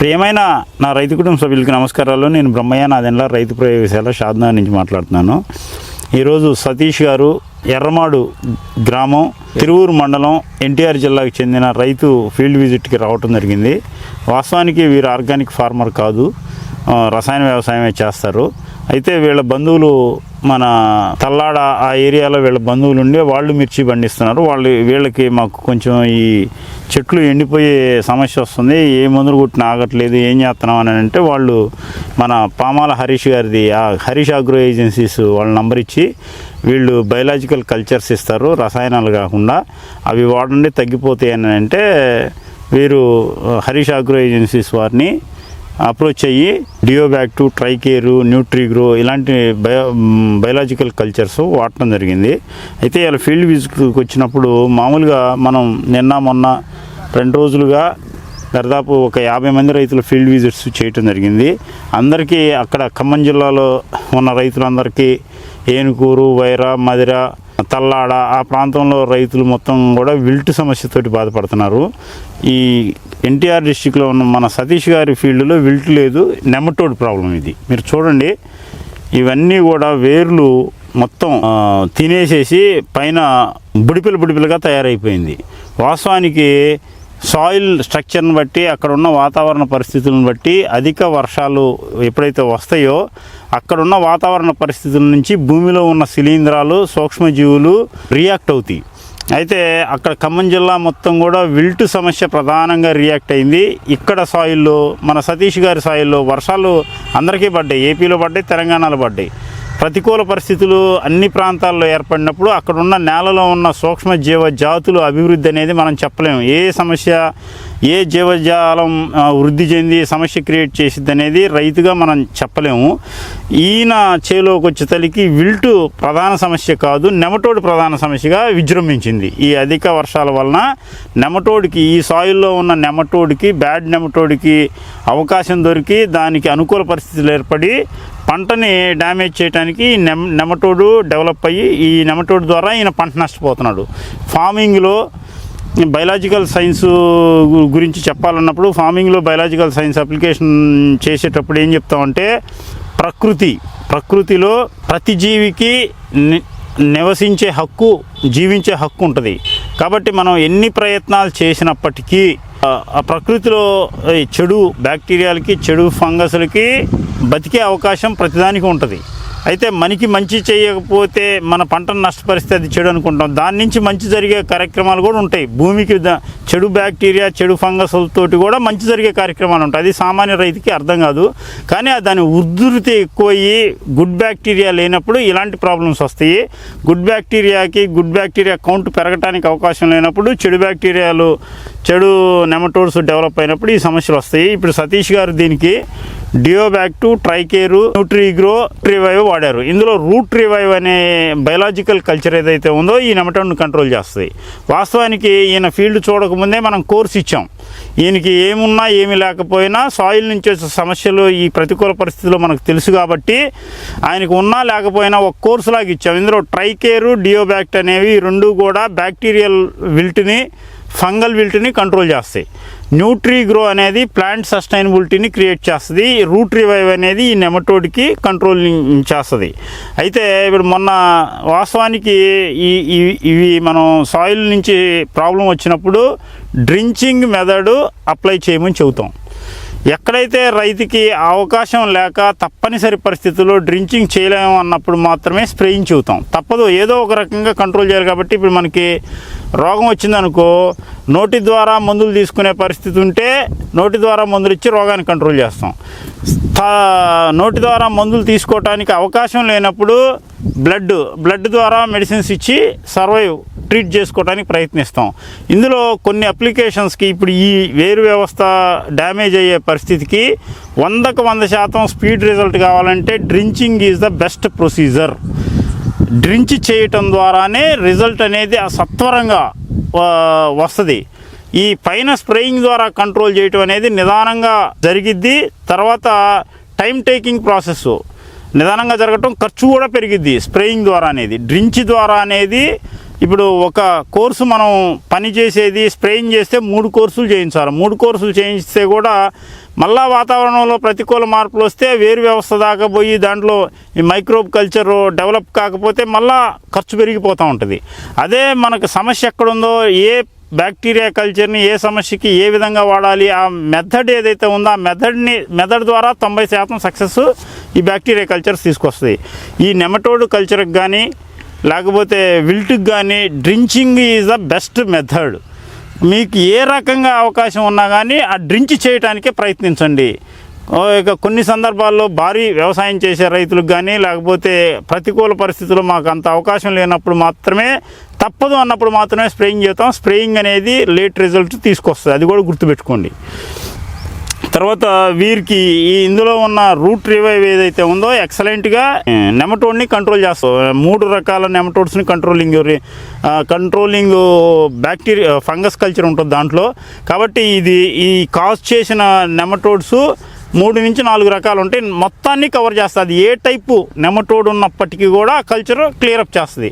ప్రియమైన నా రైతు కుటుంబ సభ్యులకి నమస్కారాలు. నేను బ్రహ్మయ్య నాదెండ్ల రైతు ప్రయోగశాల షాద్నా నుంచి మాట్లాడుతున్నాను. ఈరోజు సతీష్ గారు ఎర్రమాడు గ్రామం తిరువూరు మండలం ఎన్టీఆర్ జిల్లాకు చెందిన రైతు ఫీల్డ్ విజిట్కి రావటం జరిగింది. వాస్తవానికి వీరు ఆర్గానిక్ ఫార్మర్ కాదు. రసాయన వ్యవసాయమే చేస్తారు. అయితే వీళ్ళ బంధువులు మన తల్లాడ ఆ ఏరియాలో వీళ్ళ బంధువులు ఉండి వాళ్ళు మిర్చి పండిస్తున్నారు. వాళ్ళు వీళ్ళకి మాకు కొంచెం ఈ చెట్లు ఎండిపోయే సమస్య వస్తుంది. ఏ మందులు కొట్టిన ఆగట్లేదు ఏం చేస్తున్నాం అని అంటే వాళ్ళు మన పామాల హరీష్ గారిది ఆ హరీష్ అగ్రో ఏజెన్సీస్ వాళ్ళ నంబర్ ఇచ్చి వీళ్ళు బయలాజికల్ కల్చర్స్ ఇస్తారు రసాయనాలు కాకుండా. అవి వాడండి తగ్గిపోతాయి అని అంటే వీరు హరీష్ అగ్రో ఏజెన్సీస్ వారిని అప్రోచ్ అయ్యి డియోబ్యాక్టు ట్రైకేరు న్యూట్రిగ్రో ఇలాంటి బయో బయలాజికల్ కల్చర్స్ వాడటం జరిగింది. అయితే ఇలా ఫీల్డ్ విజిట్కి వచ్చినప్పుడు మామూలుగా మనం నిన్న మొన్న రెండు రోజులుగా దాదాపు ఒక యాభై మంది రైతులు ఫీల్డ్ విజిట్స్ చేయటం జరిగింది. అందరికీ అక్కడ ఖమ్మం జిల్లాలో ఉన్న రైతులందరికీ ఏనుకూరు వైరా మదిర తల్లాడ ఆ ప్రాంతంలో రైతులు మొత్తం కూడా విల్ట్ సమస్యతోటి బాధపడుతున్నారు. ఈ ఎన్టీఆర్ డిస్టిక్లో ఉన్న మన సతీష్ గారి ఫీల్డ్లో విల్ట్ లేదు నెమటోడ్ ప్రాబ్లం ఇది. మీరు చూడండి ఇవన్నీ కూడా వేర్లు మొత్తం తినేసేసి పైన బుడిపిలు బుడిపిలుగా తయారైపోయింది. వాస్తవానికి సాయిల్ స్ట్రక్చర్ని బట్టి అక్కడ ఉన్న వాతావరణ పరిస్థితులను బట్టి అధిక వర్షాలు ఎప్పుడైతే వస్తాయో అక్కడున్న వాతావరణ పరిస్థితుల నుంచి భూమిలో ఉన్న శిలీంధ్రాలు సూక్ష్మజీవులు రియాక్ట్ అవుతాయి. అయితే అక్కడ ఖమ్మం జిల్లా మొత్తం కూడా విల్ట్ సమస్య ప్రధానంగా రియాక్ట్ అయింది. ఇక్కడ సాయిల్లో మన సతీష్ గారి సాయిల్లో వర్షాలు అందరికీ పడ్డాయి. ఏపీలో పడ్డాయి తెలంగాణలో పడ్డాయి. ప్రతికూల పరిస్థితులు అన్ని ప్రాంతాల్లో ఏర్పడినప్పుడు అక్కడ ఉన్న నేలలో ఉన్న సూక్ష్మ జీవ జాతులు అభివృద్ధి అనేది మనం చెప్పలేము. ఏ సమస్య ఏ జీవజాలం వృద్ధి చెంది సమస్య క్రియేట్ చేసిద్ది అనేది రైతుగా మనం చెప్పలేము. ఈయన చేలోకి వచ్చే తల్లికి విల్టు ప్రధాన సమస్య కాదు నెమటోడ్ ప్రధాన సమస్యగా విజృంభించింది. ఈ అధిక వర్షాల వలన నెమటోడ్కి ఈ సాయిల్లో ఉన్న నెమటోడ్కి బ్యాడ్ నెమటోడ్కి అవకాశం దొరికి దానికి అనుకూల పరిస్థితులు ఏర్పడి పంటని డ్యామేజ్ చేయడానికి నెమ్ నెమ నెమటోడు డెవలప్ అయ్యి ఈ నెమటోడ్ ద్వారా ఈయన పంట నష్టపోతున్నాడు. ఫార్మింగ్లో బయలాజికల్ సైన్స్ గురించి చెప్పాలన్నప్పుడు ఫార్మింగ్లో బయలాజికల్ సైన్స్ అప్లికేషన్ చేసేటప్పుడు ఏం చెప్తామంటే ప్రకృతి ప్రకృతిలో ప్రతి జీవికి ని- నివసించే హక్కు జీవించే హక్కు ఉంటుంది. కాబట్టి మనం ఎన్ని ప్రయత్నాలు చేసినప్పటికీ ఆ, ప్రకృతిలో చెడు బ్యాక్టీరియాలకి చెడు ఫంగస్లకి బతికే అవకాశం ప్రతిదానికి ఉంటుంది. అయితే మనకి మంచి చేయకపోతే మన పంటను నష్టపరిస్తే అది చెడు అనుకుంటాం. దాని నుంచి మంచి జరిగే కార్యక్రమాలు కూడా ఉంటాయి. భూమికి చెడు బ్యాక్టీరియా చెడు ఫంగస్లతోటి కూడా మంచి జరిగే కార్యక్రమాలు ఉంటాయి. అది సామాన్య రైతుకి అర్థం కాదు. కానీ దాని ఉధృతి ఎక్కువయ్యి గుడ్ బ్యాక్టీరియా లేనప్పుడు ఇలాంటి ప్రాబ్లమ్స్ వస్తాయి. గుడ్ బ్యాక్టీరియాకి గుడ్ బ్యాక్టీరియా కౌంట్ పెరగడానికి అవకాశం లేనప్పుడు చెడు బ్యాక్టీరియాలు చెడు నెమటోడ్స్ డెవలప్ అయినప్పుడు ఈ సమస్యలు వస్తాయి. ఇప్పుడు సతీష్ గారు దీనికి డియోబ్యాక్టు ట్రైకేరు న్యూట్రీగ్రో రివైవ్ వాడారు. ఇందులో రూట్ రివైవ్ అనే బయలాజికల్ కల్చర్ ఏదైతే ఉందో ఈ నెమటోడ్ని కంట్రోల్ చేస్తుంది. వాస్తవానికి ఈయన ఫీల్డ్ చూడకముందే మనం కోర్స్ ఇచ్చాం. ఈయనకి ఏమున్నా ఏమి లేకపోయినా సాయిల్ నుంచి వచ్చే సమస్యలు ఈ ప్రతికూల పరిస్థితుల్లో మనకు తెలుసు కాబట్టి ఆయనకు ఉన్నా లేకపోయినా ఒక కోర్సు లాగా ఇచ్చాం. ఇందులో ట్రైకేరు డియోబ్యాక్ట్ అనేవి రెండు కూడా బ్యాక్టీరియల్ విల్ట్ని ఫంగల్ విల్ట్ని కంట్రోల్ చేస్తాయి. న్యూట్రీ గ్రో అనేది ప్లాంట్ సస్టైనబిలిటీని క్రియేట్ చేస్తుంది. రూట్ రివైవ్ అనేది ఈ నెమటోడ్కి కంట్రోల్ చేస్తుంది. అయితే ఇప్పుడు మొన్న వాస్తవానికి ఈ ఈ- ఇవి మనం సాయిల్ నుంచి ప్రాబ్లం వచ్చినప్పుడు డ్రించింగ్ మెథడ్ అప్లై చేయమని చెబుతాం. ఎక్కడైతే రైతుకి అవకాశం లేక తప్పనిసరి పరిస్థితుల్లో డ్రించింగ్ చేయలేము అన్నప్పుడు మాత్రమే స్ప్రేయింగ్ చూతాం. తప్పదు ఏదో ఒక రకంగా కంట్రోల్ చేయాలి కాబట్టి ఇప్పుడు మనకి రోగం వచ్చిందనుకో నోటి ద్వారా మందులు తీసుకునే పరిస్థితి ఉంటే నోటి ద్వారా మందులు ఇచ్చి రోగాన్ని కంట్రోల్ చేస్తాం. నోటి ద్వారా మందులు తీసుకోవటానికి అవకాశం లేనప్పుడు బ్లడ్ బ్లడ్ ద్వారా మెడిసిన్స్ ఇచ్చి సర్వైవ్ ట్రీట్ చేసుకోవడానికి ప్రయత్నిస్తాం. ఇందులో కొన్ని అప్లికేషన్స్కి ఇప్పుడు ఈ వేరు వ్యవస్థ డ్యామేజ్ అయ్యే పరిస్థితికి వందకు వంద శాతం స్పీడ్ రిజల్ట్ కావాలంటే drenching is the best procedure drench చేయటం ద్వారానే రిజల్ట్ అనేది ఆ సత్వరంగా వస్తుంది. ఈ పైన స్ప్రేయింగ్ ద్వారా కంట్రోల్ చేయటం అనేది నిదానంగా జరిగిద్ది తర్వాత టైం టేకింగ్ ప్రాసెస్ నిదానంగా జరగటం ఖర్చు కూడా పెరిగిద్ది స్ప్రేయింగ్ ద్వారా అనేది. డ్రించ్ ద్వారా అనేది ఇప్పుడు ఒక కోర్సు మనం పని చేసేది స్ప్రేయింగ్ చేస్తే మూడు కోర్సులు చేయించాలి మూడు కోర్సులు చేయిస్తే కూడా మళ్ళా వాతావరణంలో ప్రతికూల మార్పులు వస్తే వేరు వ్యవస్థ దాకా పోయి దాంట్లో ఈ మైక్రోబ్ కల్చర్ డెవలప్ కాకపోతే మళ్ళా ఖర్చు పెరిగిపోతూ ఉంటుంది. అదే మనకు సమస్య ఎక్కడుందో ఏ బ్యాక్టీరియా కల్చర్ని ఏ సమస్యకి ఏ విధంగా వాడాలి ఆ మెథడ్ ఏదైతే ఉందో ఆ మెథడ్ని మెథడ్ ద్వారా తొంభై శాతం సక్సెస్ ఈ బ్యాక్టీరియా కల్చర్స్ తీసుకొస్తుంది. ఈ నెమటోడ్ కల్చర్కి కానీ లేకపోతే విల్ట్కి కానీ drenching is the best method. మీకు ఏ రకంగా అవకాశం ఉన్నా కానీ ఆ డ్రింక్ చేయటానికే ప్రయత్నించండి. ఇక కొన్ని సందర్భాల్లో భారీ వ్యవసాయం చేసే రైతులకు కానీ లేకపోతే ప్రతికూల పరిస్థితుల్లో మాకు అంత అవకాశం లేనప్పుడు మాత్రమే తప్పదు అన్నప్పుడు మాత్రమే స్ప్రేయింగ్ చేస్తాం. స్ప్రేయింగ్ అనేది లేట్ రిజల్ట్ తీసుకొస్తుంది. అది కూడా గుర్తుపెట్టుకోండి. తర్వాత వీరికి ఈ ఇందులో ఉన్న రూట్ రివైవ్ ఏదైతే ఉందో ఎక్సలెంట్గా నెమటోడ్ని కంట్రోల్ చేస్తాం. మూడు రకాల నెమటోడ్స్ని controlling controlling bacteria fungus culture ఉంటుంది దాంట్లో. కాబట్టి ఇది ఈ కాజ్ చేసిన నెమటోడ్స్ మూడు నుంచి నాలుగు రకాలు ఉంటాయి. మొత్తాన్ని కవర్ చేస్తుంది. ఏ టైపు నెమటోడ్ ఉన్నప్పటికీ కూడా కల్చర్ క్లియరప్ చేస్తుంది.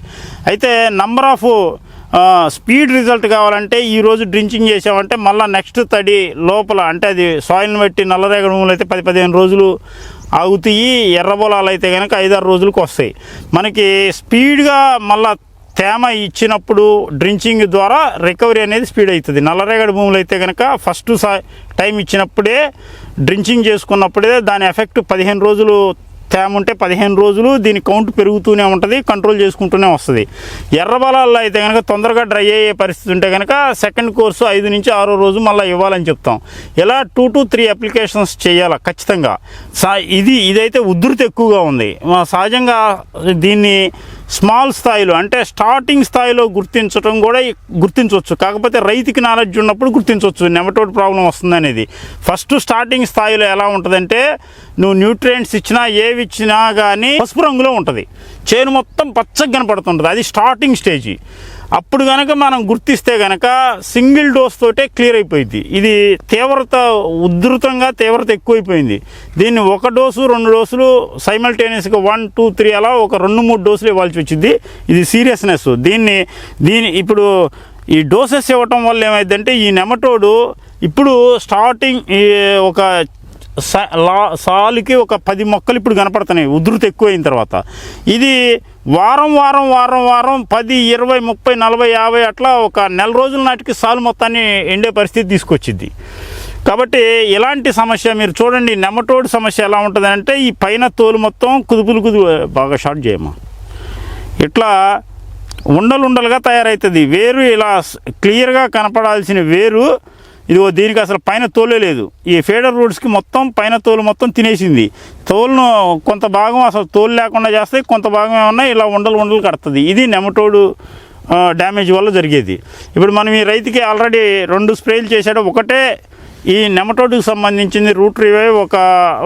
అయితే నంబర్ ఆఫ్ స్పీడ్ రిజల్ట్ కావాలంటే ఈరోజు డ్రించింగ్ చేసామంటే మళ్ళీ నెక్స్ట్ తడి లోపల అంటే అది సాయిల్ని బట్టి నల్లరేగడి భూములు అయితే పది పదిహేను రోజులు ఆగుతాయి. ఎర్రబొలాలు అయితే కనుక ఐదారు రోజులకు వస్తాయి. మనకి స్పీడ్గా మళ్ళా తేమ ఇచ్చినప్పుడు డ్రించింగ్ ద్వారా రికవరీ అనేది స్పీడ్ అవుతుంది. నల్లరేగడి భూములు అయితే కనుక ఫస్ట్ సా టైం ఇచ్చినప్పుడే డ్రించింగ్ చేసుకున్నప్పుడే దాని ఎఫెక్ట్ పదిహేను రోజులు తేమ ఉంటే పదిహేను రోజులు దీని కౌంట్ పెరుగుతూనే ఉంటుంది కంట్రోల్ చేసుకుంటూనే వస్తుంది. ఎర్రబలాల్లో అయితే కనుక తొందరగా డ్రై అయ్యే పరిస్థితి ఉంటే కనుక సెకండ్ కోర్సు ఐదు నుంచి ఆరో రోజు మళ్ళీ ఇవ్వాలని చెప్తాం. ఇలా టూ టు త్రీ అప్లికేషన్స్ చేయాలి ఖచ్చితంగా. సా ఇది ఇదైతే ఉధృతి ఎక్కువగా ఉంది. సహజంగా దీన్ని స్మాల్ స్థాయిలో అంటే స్టార్టింగ్ స్థాయిలో గుర్తించడం కూడా గుర్తించవచ్చు. కాకపోతే రైతుకి నాలెడ్జ్ ఉన్నప్పుడు గుర్తించవచ్చు. నెమటోడ్ ప్రాబ్లం వస్తుందనేది. ఫస్ట్ స్టార్టింగ్ స్థాయిలో ఎలా ఉంటుందంటే నువ్వు న్యూట్రియంట్స్ ఇచ్చినా ఏవి ఇచ్చినా కానీ పసుపు రంగులో ఉంటుంది. చేను మొత్తం పచ్చగా కనపడుతుంటుంది. అది స్టార్టింగ్ స్టేజ్. అప్పుడు కనుక మనం గుర్తిస్తే కనుక సింగిల్ డోస్ తోటే క్లియర్ అయిపోయింది. ఇది తీవ్రత ఉధృతంగా తీవ్రత ఎక్కువైపోయింది. దీన్ని ఒక డోసు రెండు డోసులు సైమల్టేనియస్గా వన్ టూ త్రీ అలా ఒక రెండు మూడు డోసులు ఇవ్వాల్సి వచ్చింది. ఇది సీరియస్నెస్. దీన్ని దీని ఇప్పుడు ఈ డోసెస్ ఇవ్వటం వల్ల ఏమైందంటే ఈ నెమటోడు ఇప్పుడు స్టార్టింగ్ ఈ ఒక సాలుకి ఒక పది మొక్కలు ఇప్పుడు కనపడుతున్నాయి. ఉధృతి ఎక్కువైన తర్వాత. ఇది వారం వారం వారం వారం పది ఇరవై ముప్పై నలభై యాభై అట్లా ఒక నెల రోజుల నాటికి సాలు మొత్తాన్ని ఎండే పరిస్థితి తీసుకొచ్చింది కాబట్టి ఇలాంటి సమస్య మీరు చూడండి నెమటోడ్ సమస్య ఎలా ఉంటుంది అంటే ఈ పైన తోలు మొత్తం కుదుపులు కుదు బాగా షార్ట్ చేయమా ఇట్లా ఉండలుండలుగా తయారవుతుంది వేరు ఇలా క్లియర్గా కనపడాల్సిన వేరు ఇదిగో దీనికి అసలు పైన తోలే లేదు. ఈ ఫేడర్ రూట్స్కి మొత్తం పైన తోలు మొత్తం తినేసింది. తోలును కొంత భాగం అసలు తోలు లేకుండా చేస్తే కొంత భాగం ఏమన్నా ఇలా ఉండలు ఉండలు కడుతుంది. ఇది నెమటోడు డ్యామేజ్ వల్ల జరిగేది. ఇప్పుడు మనం ఈ రైతుకి ఆల్రెడీ రెండు స్ప్రేలు చేశాడు. ఒకటే ఈ నెమటోడ్కి సంబంధించింది రూట్ రివే ఒక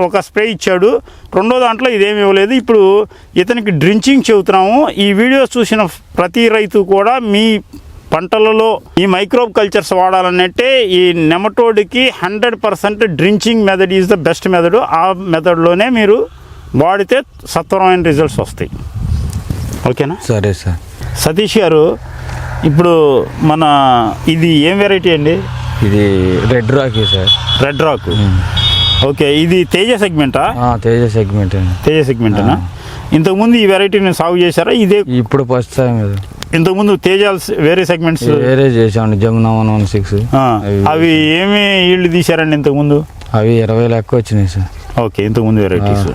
ఒక స్ప్రే ఇచ్చాడు. రెండో దాంట్లో ఇదేమి ఇవ్వలేదు. ఇప్పుడు ఇతనికి డ్రించింగ్ చెబుతున్నాము. ఈ వీడియో చూసిన ప్రతి రైతు కూడా మీ పంటలలో ఈ మైక్రోబ్ కల్చర్స్ వాడాలనంటే ఈ నెమటోడ్కి hundred percent drenching method is the best method. ఆ మెథడ్లోనే మీరు వాడితే సత్వరమైన రిజల్ట్స్ వస్తాయి. ఓకేనా? సరే సార్. సతీష్ గారు ఇప్పుడు మన ఇది ఏం వెరైటీ అండి? ఇది red rocky sir. Red rock. Okay ఇది తేజ సెగ్మెంటా తేజ సెగ్మెంట్ తేజ సెగ్మెంటనా ఇంతకుముందు ఈ వెరైటీని సాగు చేశారా? ఇదే ఇప్పుడు ఫస్ట్ టైం కదా ఇంతకుముందు తేజాల్స్ వేరే సెగ్మెంట్స్ వేరే చేసామండి జమునా వన్ వన్ సిక్స్. అవి ఏమి ఈల్డ్ తీశారండి ఇంతకుముందు అవి ఇరవై లెక్క వచ్చినాయి సార్. ఓకే ఇంతకుముందు వెరైటీస్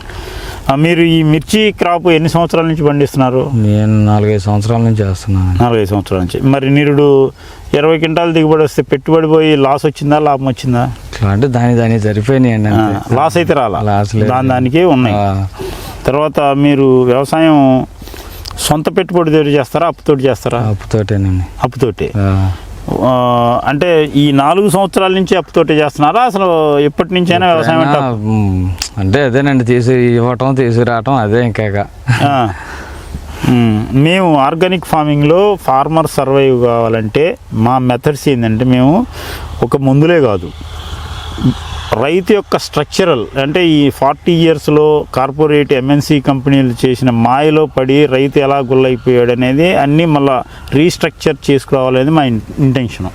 మీరు ఈ మిర్చి క్రాప్ ఎన్ని సంవత్సరాల నుంచి పండిస్తున్నారు? నేను నాలుగైదు సంవత్సరాల నుంచి చేస్తున్నాను. నాలుగైదు సంవత్సరాల నుంచి. మరి నిరుడు ఇరవై క్వింటాలు దిగుబడి వస్తే పెట్టుబడి పోయి లాస్ వచ్చిందా లాభం వచ్చిందా? అంటే దాని దాని సరిపోయినాయండి. లాస్ అయితే రాలా. లాస్. దాని దానికే ఉన్నాయి. తర్వాత మీరు వ్యవసాయం సొంత పెట్టుబడి దగ్గర చేస్తారా అప్పుతోటి చేస్తారా? అప్పుతోటేనండి అప్పుతోటి అంటే ఈ నాలుగు సంవత్సరాల నుంచి అప్పుతోటి చేస్తున్నారా? అసలు ఎప్పటి నుంచైనా వ్యవసాయం అంటే అదేనండి తీసి ఇవ్వటం తీసుకురావటం అదే ఇంకా మేము ఆర్గానిక్ ఫార్మింగ్లో ఫార్మర్ సర్వైవ్ కావాలంటే మా మెథడ్స్ ఏంటంటే మేము ఒక మందులే కాదు. రైతు యొక్క స్ట్రక్చరల్ అంటే ఈ ఫార్టీ ఇయర్స్లో కార్పొరేట్ ఎంఎన్సీ కంపెనీలు చేసిన మాయలో పడి రైతు ఎలా గుల్లైపోయాడు అనేది అన్నీ మళ్ళీ రీస్ట్రక్చర్ చేసుకురావాలనేది మా ఇంటెన్షన్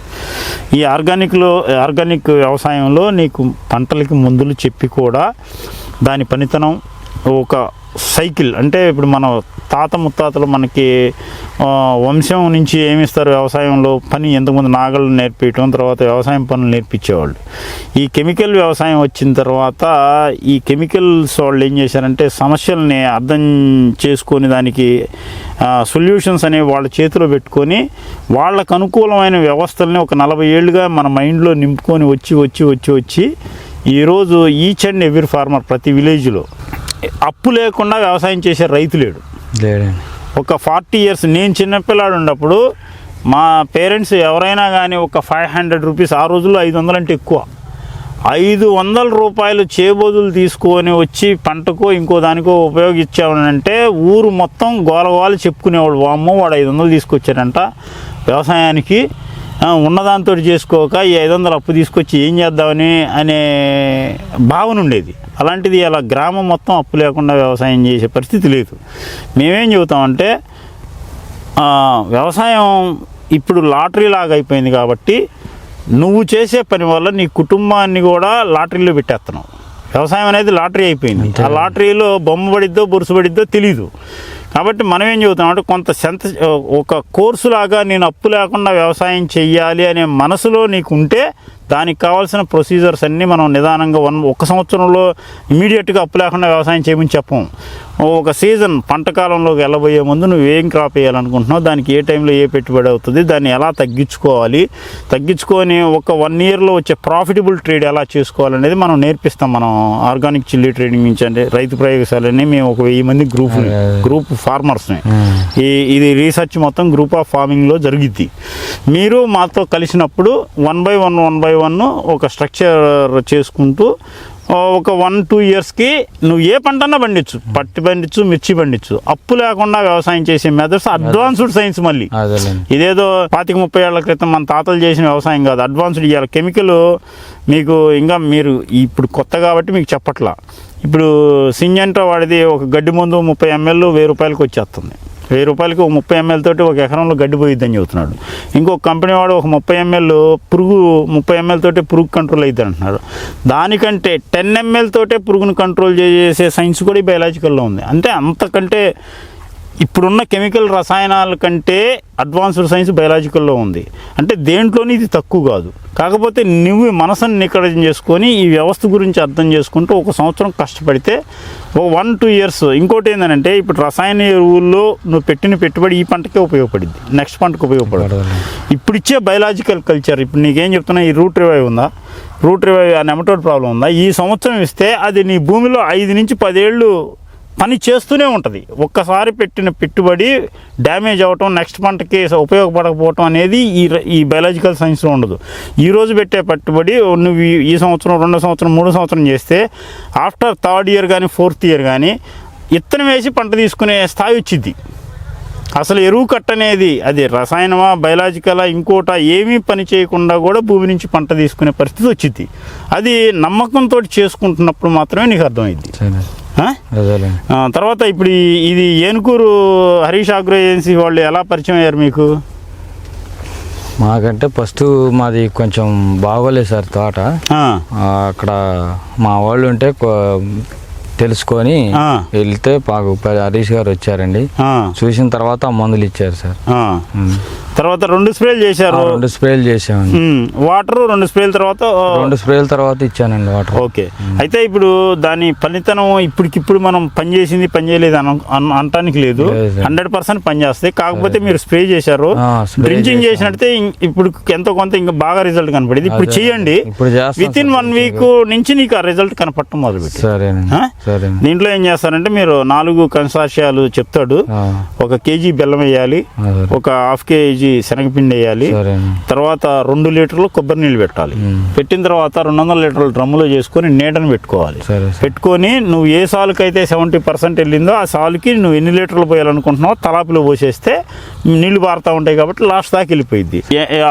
ఈ ఆర్గానిక్లో ఆర్గానిక్ వ్యవసాయంలో నీకు పంటలకి మందులు చెప్పి కూడా దాని పనితనం ఒక సైకిల్. అంటే ఇప్పుడు మన తాత ముత్తాతలు మనకి వంశం నుంచి ఏమిస్తారు వ్యవసాయంలో? పని ఎంతమంది నాగలు నేర్పించడం తర్వాత వ్యవసాయం పనులు నేర్పించేవాళ్ళు. ఈ కెమికల్ వ్యవసాయం వచ్చిన తర్వాత ఈ కెమికల్స్ వాళ్ళు ఏం చేశారంటే సమస్యల్ని అర్థం చేసుకొని దానికి సొల్యూషన్స్ అనేవి వాళ్ళ చేతిలో పెట్టుకొని వాళ్ళకు అనుకూలమైన వ్యవస్థల్ని ఒక నలభై ఏళ్ళుగా మన మైండ్లో నింపుకొని వచ్చి వచ్చి వచ్చి వచ్చి ఈరోజు ఈచ్ అండ్ ఎవ్రీ ఫార్మర్ ప్రతి విలేజ్లో అప్పు లేకుండా వ్యవసాయం చేసే రైతు లేడు. లేడండి. ఒక ఫార్టీ ఇయర్స్ నేను చిన్నపిల్లాడు ఉన్నప్పుడు మా పేరెంట్స్ ఎవరైనా కానీ ఒక ఫైవ్ హండ్రెడ్ రూపీస్ ఆ రోజుల్లో ఐదు వందలు అంటే ఎక్కువ. ఐదు వందల రూపాయలు చేబోదులు తీసుకొని వచ్చి పంటకో ఇంకో దానికో ఉపయోగించామనంటే ఊరు మొత్తం గోలగోలు చెప్పుకునేవాడు. వామ్మో వాడు ఐదు వందలు తీసుకొచ్చాడంట వ్యవసాయానికి. ఉన్నదాంతో చేసుకోక ఈ ఐదు వందలు అప్పు తీసుకొచ్చి ఏం చేద్దామని అనే భావన ఉండేది. అలాంటిది అలా గ్రామం మొత్తం అప్పు లేకుండా వ్యవసాయం చేసే పరిస్థితి లేదు. మేమేం చెబుతామంటే వ్యవసాయం ఇప్పుడు లాటరీ లాగా అయిపోయింది కాబట్టి నువ్వు చేసే పని వల్ల నీ కుటుంబాన్ని కూడా లాటరీలో పెట్టేస్తున్నావు వ్యవసాయం అనేది లాటరీ అయిపోయింది. ఆ లాటరీలో బొమ్మ పడిద్దో బొరుసు పడిద్దో తెలీదు. కాబట్టి మనం ఏం చెబుతాం అంటే కొంత సెంత ఒక కోర్సు లాగా నేను అప్పు లేకుండా వ్యవసాయం చెయ్యాలి అనే మనసులో నీకు ఉంటే దానికి కావాల్సిన ప్రొసీజర్స్ అన్నీ మనం నిదానంగా వన్ ఒక సంవత్సరంలో ఇమీడియట్గా అప్పు లేకుండా వ్యవసాయం చేయమని చెప్పం. ఒక సీజన్ పంట కాలంలోకి వెళ్ళబోయే ముందు నువ్వు ఏం క్రాప్ వేయాలనుకుంటున్నావు దానికి ఏ టైంలో ఏ పెట్టుబడి అవుతుంది దాన్ని ఎలా తగ్గించుకోవాలి తగ్గించుకొని ఒక వన్ ఇయర్లో వచ్చే ప్రాఫిటబుల్ ట్రేడ్ ఎలా చేసుకోవాలనేది మనం నేర్పిస్తాం మనం ఆర్గానిక్ చిల్లీ ట్రేడింగ్ నుంచి అంటే రైతు ప్రయోగశాలని మేము ఒక వెయ్యి మంది గ్రూప్ గ్రూప్ ఫార్మర్స్ని ఈ ఇది రీసెర్చ్ మొత్తం గ్రూప్ ఆఫ్ ఫార్మింగ్లో జరుగుద్ది. మీరు మాతో కలిసినప్పుడు one by one one by one ఒక స్ట్రక్చర్ చేసుకుంటూ ఒక వన్ టూ ఇయర్స్కి నువ్వు ఏ పంటన్నా పండించు. పత్తి పండించు మిర్చి పండించు. అప్పు లేకుండా వ్యవసాయం చేసే మెథడ్స్ అడ్వాన్స్డ్ సైన్స్ మళ్ళీ. ఇదేదో పాతిక ముప్పై ఏళ్ళ క్రితం మన తాతలు చేసిన వ్యవసాయం కాదు అడ్వాన్స్డ్ ఇవ్వాలి కెమికల్ మీకు ఇంకా మీరు ఇప్పుడు కొత్త కాబట్టి మీకు చెప్పట్లా. ఇప్పుడు సింజంటో వాడిది ఒక గడ్డి మందు ముప్పై ఎంఎల్ వెయ్యి రూపాయలకి వచ్చేస్తుంది. వెయ్యి రూపాయలకి ఒక ముప్పై ఎంఎల్ తోటి ఒక ఎకరంలో గడ్డి పోయిద్దని చెబుతున్నాడు. ఇంకో కంపెనీ వాడు ఒక ముప్పై ఎంఎల్ పురుగు ముప్పై ఎంఎల్ తోటే పురుగు కంట్రోల్ అవుతుంది అంటున్నాడు దానికంటే టెన్ ఎంఎల్ తోటే పురుగును కంట్రోల్ చేసే సైన్స్ కూడా ఈ బయలాజికల్లో ఉంది. అంటే అంతకంటే ఇప్పుడున్న కెమికల్ రసాయనాల కంటే అడ్వాన్స్డ్ సైన్స్ బయలాజికల్లో ఉంది. అంటే దేంట్లోని ఇది తక్కువ కాదు. కాకపోతే నువ్వు మనసుని నికడం చేసుకొని ఈ వ్యవస్థ గురించి అర్థం చేసుకుంటూ ఒక సంవత్సరం కష్టపడితే ఒక వన్ టూ ఇయర్స్. ఇంకోటి ఏంటంటే ఇప్పుడు రసాయన ఎరువుల్లో నువ్వు పెట్టిన పెట్టుబడి ఈ పంటకే ఉపయోగపడింది నెక్స్ట్ పంటకు ఉపయోగపడదు. ఇప్పుడు ఇచ్చే బయలాజికల్ కల్చర్ ఇప్పుడు నీకేం చెప్తున్నా ఈ రూట్ రివైవ్ ఉందా? రూట్ రివైవ్ ఆ నెమటోడ్ ప్రాబ్లం ఉందా? ఈ సంవత్సరం ఇస్తే అది నీ భూమిలో ఐదు నుంచి పదేళ్ళు పని చేస్తూనే ఉంటుంది. ఒక్కసారి పెట్టిన పెట్టుబడి డ్యామేజ్ అవ్వటం నెక్స్ట్ పంటకి ఉపయోగపడకపోవటం అనేది ఈ ఈ బయలాజికల్ సైన్స్లో ఉండదు. ఈరోజు పెట్టే పెట్టుబడి నువ్వు ఈ- ఈ సంవత్సరం రెండో సంవత్సరం మూడో సంవత్సరం చేస్తే ఆఫ్టర్ థర్డ్ ఇయర్ కానీ ఫోర్త్ ఇయర్ కానీ ఇత్తనం వేసి పంట తీసుకునే స్థాయి వచ్చింది అసలు ఎరువు కట్ట అనేది అది రసాయనమా బయలాజికలా ఇంకోట ఏమీ పని చేయకుండా కూడా భూమి నుంచి పంట తీసుకునే పరిస్థితి వచ్చింది. అది నమ్మకంతో చేసుకుంటున్నప్పుడు మాత్రమే నీకు అర్థమైంది. తర్వాత ఇప్పుడు ఇది ఏనుకూరు హరీష్ అగ్రో ఏజెన్సీ వాళ్ళు ఎలా పరిచయం అయ్యారు మీకు? మాకంటే ఫస్ట్ మాది కొంచెం బాగోలేదు సార్ తోట. అక్కడ మా వాళ్ళు ఉంటే తెలుసుకొని. వెళ్తే మాకు హరీష్ గారు వచ్చారండి చూసిన తర్వాత మందులు ఇచ్చారు సార్. తర్వాత రెండు స్ప్రేలు చేశారు. రెండు స్ప్రేలు చేసామండి వాటర్ రెండు స్ప్రేల తర్వాత రెండు స్ప్రేల తర్వాత ఇచ్చానండి వాటర్. ఓకే. అయితే ఇప్పుడు దాని పనితనం ఇప్పటికిప్పుడు మనం పని చేసింది పని చేయలేదు అన అన- అనటానికి లేదు. హండ్రెడ్ పర్సెంట్ పని చేస్తాయి కాకపోతే మీరు స్ప్రే చేశారు. చేశాం. చేసినట్టే ఇప్పుడు ఎంతో కొంత ఇంకా బాగా రిజల్ట్ కనపడింది. ఇప్పుడు. చేయండి. Within sir one week నుంచి నీకు ఆ రిజల్ట్ కనపడటం ఆ? సరేనండి. దీంట్లో ఏం చేస్తారంటే మీరు నాలుగు కన్సార్షియాలు చెప్తాడు. ఒక కేజీ బెల్లం వేయాలి. ఒక హాఫ్ కేజీ కేజీ శనగపిండి వేయాలి. తర్వాత రెండు లీటర్లు కొబ్బరి నీళ్ళు పెట్టాలి. పెట్టిన తర్వాత రెండు వందల లీటర్ల డ్రమ్ములో చేసుకొని నీడని పెట్టుకోవాలి. సరే సార్. పెట్టుకొని నువ్వు ఏ సాలుకైతే సెవెంటీ పర్సెంట్ వెళ్ళిందో ఆ సాలుకి నువ్వు ఎన్ని లీటర్లు పోయాలనుకుంటున్నావో తలాపిలో పోసేస్తే నీళ్ళు పారుతూ ఉంటాయి కాబట్టి లాస్ట్ దాకా వెళ్ళిపోయింది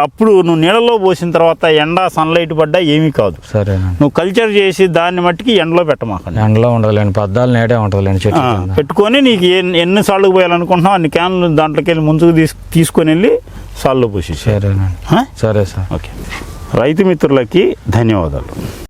అప్పుడు నువ్వు నీళ్ళలో పోసిన తర్వాత ఎండ సన్లైట్ పడ్డా ఏమీ కాదు. సరేనా నువ్వు కల్చర్ చేసి దాన్ని మట్టికి ఎండలో పెట్టమాకండి. ఎండలో ఉండదులేండి పద్దాలు నేడే ఉంటుందిలేండి చెట్టు కింద. పెట్టుకొని నీకు ఎన్ని సార్లు పోయాలనుకుంటున్నావు అన్ని క్యాన్లు దాంట్లోకి వెళ్ళి ముందుకు తీసు తీసుకొని వెళ్ళి సాల్లో పోసేసి సరేనండి. సరే సార్. ఓకే. రైతు మిత్రులకి ధన్యవాదాలు.